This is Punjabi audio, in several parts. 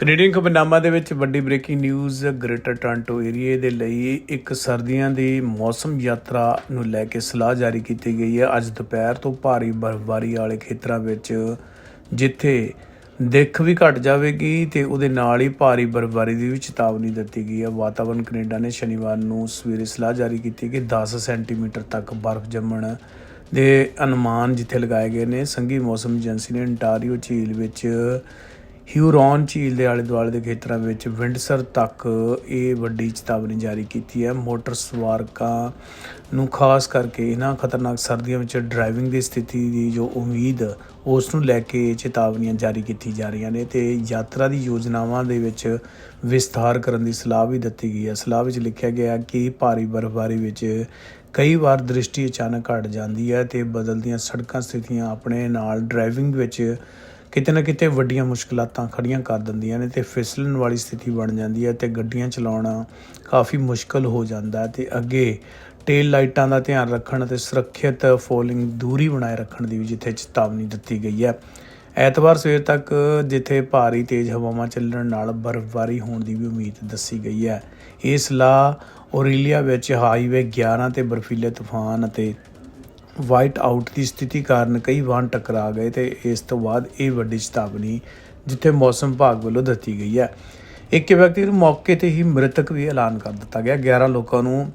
ਕੈਨੇਡੀਅਨ ਖਬਰਨਾਮਾ ਦੇ ਵਿੱਚ ਵੱਡੀ ਬ੍ਰੇਕਿੰਗ ਨਿਊਜ਼, ਗ੍ਰੇਟਰ ਟੋਰਾਂਟੋ ਏਰੀਏ ਦੇ ਲਈ ਇੱਕ ਸਰਦੀਆਂ ਦੀ ਮੌਸਮ ਯਾਤਰਾ ਨੂੰ ਲੈ ਕੇ ਸਲਾਹ ਜਾਰੀ ਕੀਤੀ ਗਈ ਹੈ। ਅੱਜ ਦੁਪਹਿਰ ਤੋਂ ਭਾਰੀ ਬਰਫ਼ਬਾਰੀ ਵਾਲੇ ਖੇਤਰਾਂ ਵਿੱਚ ਜਿੱਥੇ ਦਿੱਖ ਵੀ ਘਟ ਜਾਵੇਗੀ ਤੇ ਉਹਦੇ ਨਾਲ ਹੀ ਭਾਰੀ ਬਰਫ਼ਬਾਰੀ ਦੀ ਵੀ ਚੇਤਾਵਨੀ ਦਿੱਤੀ ਗਈ ਹੈ। ਵਾਤਾਵਰਣ ਕੈਨੇਡਾ ਨੇ ਸ਼ਨੀਵਾਰ ਨੂੰ ਸਵੇਰੇ ਸਲਾਹ ਜਾਰੀ ਕੀਤੀ ਕਿ 10 ਸੈਂਟੀਮੀਟਰ ਤੱਕ ਬਰਫ਼ ਜੰਮਣ ਦੇ ਅਨੁਮਾਨ ਜਿੱਥੇ ਲਗਾਏ ਗਏ ਨੇ। ਸੰਘੀ ਮੌਸਮ ਏਜੰਸੀ ਨੇ ਅੰਟਾਰੀਓ ਝੀਲ ਵਿੱਚ ਹਿਊਰੋਨ ਝੀਲ ਦੇ ਆਲੇ ਦੁਆਲੇ ਦੇ ਖੇਤਰਾਂ ਵਿੱਚ ਵਿੰਡਸਰ ਤੱਕ ਇਹ ਵੱਡੀ ਚੇਤਾਵਨੀ ਜਾਰੀ ਕੀਤੀ ਹੈ। ਮੋਟਰ ਸਵਾਰਕਾਂ ਨੂੰ ਖਾਸ ਕਰਕੇ ਇਹਨਾਂ ਖਤਰਨਾਕ ਸਰਦੀਆਂ ਵਿੱਚ ਡਰਾਈਵਿੰਗ ਦੀ ਸਥਿਤੀ ਦੀ ਜੋ ਉਮੀਦ, ਉਸ ਨੂੰ ਲੈ ਕੇ ਚੇਤਾਵਨੀਆਂ ਜਾਰੀ ਕੀਤੀ ਜਾ ਰਹੀਆਂ ਨੇ ਤੇ ਯਾਤਰਾ ਦੀ ਯੋਜਨਾਵਾਂ ਦੇ ਵਿੱਚ ਵਿਸਥਾਰ ਕਰਨ ਦੀ ਸਲਾਹ ਵੀ ਦਿੱਤੀ ਗਈ ਹੈ। ਸਲਾਹ ਵਿੱਚ ਲਿਖਿਆ ਗਿਆ ਕਿ ਭਾਰੀ ਬਰਫ਼ਬਾਰੀ ਵਿੱਚ ਕਈ ਵਾਰ ਦ੍ਰਿਸ਼ਟੀ ਅਚਾਨਕ ਘਟ ਜਾਂਦੀ ਹੈ ਤੇ ਬਦਲਦੀਆਂ ਸੜਕਾਂ ਸਥਿਤੀਆਂ ਆਪਣੇ ਨਾਲ ਡਰਾਈਵਿੰਗ ਵਿੱਚ ਕਿਤੇ ਨਾ ਕਿਤੇ ਵੱਡੀਆਂ ਮੁਸ਼ਕਲਾਤਾਂ ਖੜੀਆਂ ਕਰ ਦਿੰਦੀਆਂ ਨੇ ਤੇ ਫਿਸਲਣ ਵਾਲੀ ਸਥਿਤੀ ਬਣ ਜਾਂਦੀ ਹੈ ਤੇ ਗੱਡੀਆਂ ਚਲਾਉਣਾ ਕਾਫੀ ਮੁਸ਼ਕਲ ਹੋ ਜਾਂਦਾ ਹੈ ਤੇ ਅੱਗੇ ਟੇਲ ਲਾਈਟਾਂ ਦਾ ਧਿਆਨ ਰੱਖਣ ਅਤੇ ਸੁਰੱਖਿਅਤ ਫੋਲਿੰਗ ਦੂਰੀ ਬਣਾਏ ਰੱਖਣ ਦੀ ਵੀ ਜਿੱਥੇ ਚੇਤਾਵਨੀ ਦਿੱਤੀ ਗਈ ਹੈ। ਐਤਵਾਰ ਸਵੇਰ ਤੱਕ ਜਿੱਥੇ ਭਾਰੀ ਤੇਜ਼ ਹਵਾਵਾਂ ਚੱਲਣ ਨਾਲ ਬਰਫ਼ਬਾਰੀ ਹੋਣ ਦੀ ਵੀ ਉਮੀਦ ਦੱਸੀ ਗਈ ਹੈ। ਇਹ ਸਲਾਹ ਔਰੇਲੀਆ ਵਿੱਚ ਹਾਈਵੇ 11 ਤੇ ਬਰਫੀਲੇ ਤੂਫਾਨ ਅਤੇ ਵਾਈਟ ਆਊਟ ਦੀ ਸਥਿਤੀ ਕਾਰਨ ਕਈ ਵਾਹਨ ਟਕਰਾ ਗਏ ਤੇ ਇਸ ਤੋਂ ਬਾਅਦ ਇਹ ਵੱਡੀ ਚੇਤਾਵਨੀ ਜਿੱਥੇ ਮੌਸਮ ਵਿਭਾਗ ਵੱਲੋਂ ਦਿੱਤੀ ਗਈ ਹੈ। ਇੱਕ ਵਿਅਕਤੀ ਨੂੰ ਮੌਕੇ ਤੇ ਹੀ ਮ੍ਰਿਤਕ ਵੀ ਐਲਾਨ ਕਰ ਦਿੱਤਾ ਗਿਆ। 11 ਲੋਕਾਂ ਨੂੰ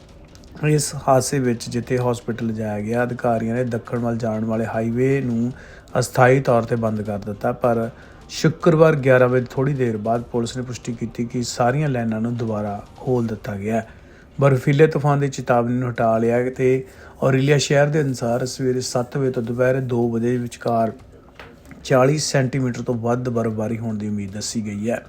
ਇਸ ਹਾਦਸੇ ਵਿੱਚ ਜਿੱਥੇ ਹਸਪੀਟਲ ਲਿਜਾਇਆ ਗਿਆ, ਅਧਿਕਾਰੀਆਂ ਨੇ ਦੱਖਣ ਵੱਲ ਜਾਣ ਵਾਲੇ ਹਾਈਵੇ ਨੂੰ ਅਸਥਾਈ ਤੌਰ ਤੇ ਬੰਦ ਕਰ ਦਿੱਤਾ, ਪਰ ਸ਼ੁੱਕਰਵਾਰ 11 ਵਜੇ ਥੋੜੀ ਦੇਰ ਬਾਅਦ ਪੁਲਿਸ ਨੇ ਪੁਸ਼ਟੀ ਕੀਤੀ ਕਿ ਸਾਰੀਆਂ ਲਾਈਨਾਂ ਨੂੰ ਦੁਬਾਰਾ ਖੋਲ ਦਿੱਤਾ ਗਿਆ ਹੈ। ਬਰਫੀਲੇ ਤੂਫਾਨ ਦੀ ਚੇਤਾਵਨੀ ਨੂੰ ਹਟਾ ਲਿਆ ਹੈ ਤੇ ਔਰੇਲੀਆ ਸ਼ਹਿਰ ਦੇ ਅਨੁਸਾਰ ਸਵੇਰੇ 7 ਵਜੇ ਤੋਂ ਦੁਪਹਿਰ 2 ਵਜੇ ਵਿਚਕਾਰ 40 ਸੈਂਟੀਮੀਟਰ ਤੋਂ ਵੱਧ ਬਰਫ਼ਬਾਰੀ ਹੋਣ ਦੀ ਉਮੀਦ ਦੱਸੀ ਗਈ ਹੈ।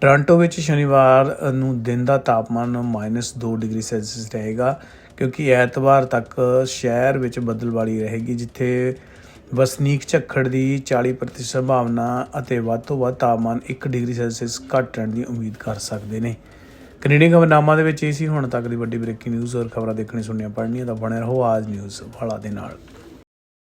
ਟੋਰਾਂਟੋ ਵਿੱਚ ਸ਼ਨੀਵਾਰ ਨੂੰ ਦਿਨ ਦਾ ਤਾਪਮਾਨ -2 ਡਿਗਰੀ ਸੈਲਸੀਅਸ ਰਹੇਗਾ, ਕਿਉਂਕਿ ਐਤਵਾਰ ਤੱਕ ਸ਼ਹਿਰ ਵਿੱਚ ਬੱਦਲਬਾੜੀ ਰਹੇਗੀ, ਜਿੱਥੇ ਵਸਨੀਕ ਝੱਖੜ ਦੀ 40% ਸੰਭਾਵਨਾ ਅਤੇ ਵੱਧ ਤੋਂ ਵੱਧ ਤਾਪਮਾਨ 1 ਡਿਗਰੀ ਸੈਲਸੀਅਸ ਘੱਟ ਰਹਿਣ ਦੀ ਉਮੀਦ ਕਰ ਸਕਦੇ ਨੇ। ਕੈਨੇਡੀਅਨ ਖਬਰਨਾਮਾ ਦੇ ਵਿੱਚ ਇਹ ਸੀ, ਹੁਣ ਤੱਕ ਦੀ ਵੱਡੀ ਬ੍ਰੇਕਿੰਗ ਨਿਊਜ਼ ਔਰ ਖਬਰਾਂ ਦੇਖਣੀ, ਸੁਣਨੀਆਂ, ਪੜ੍ਹਨੀਆਂ ਤਾਂ ਬਣੇ ਰਹੋ ਆਜ ਨਿਊਜ਼ ਵਾਲਾ ਦੇ ਨਾਲ।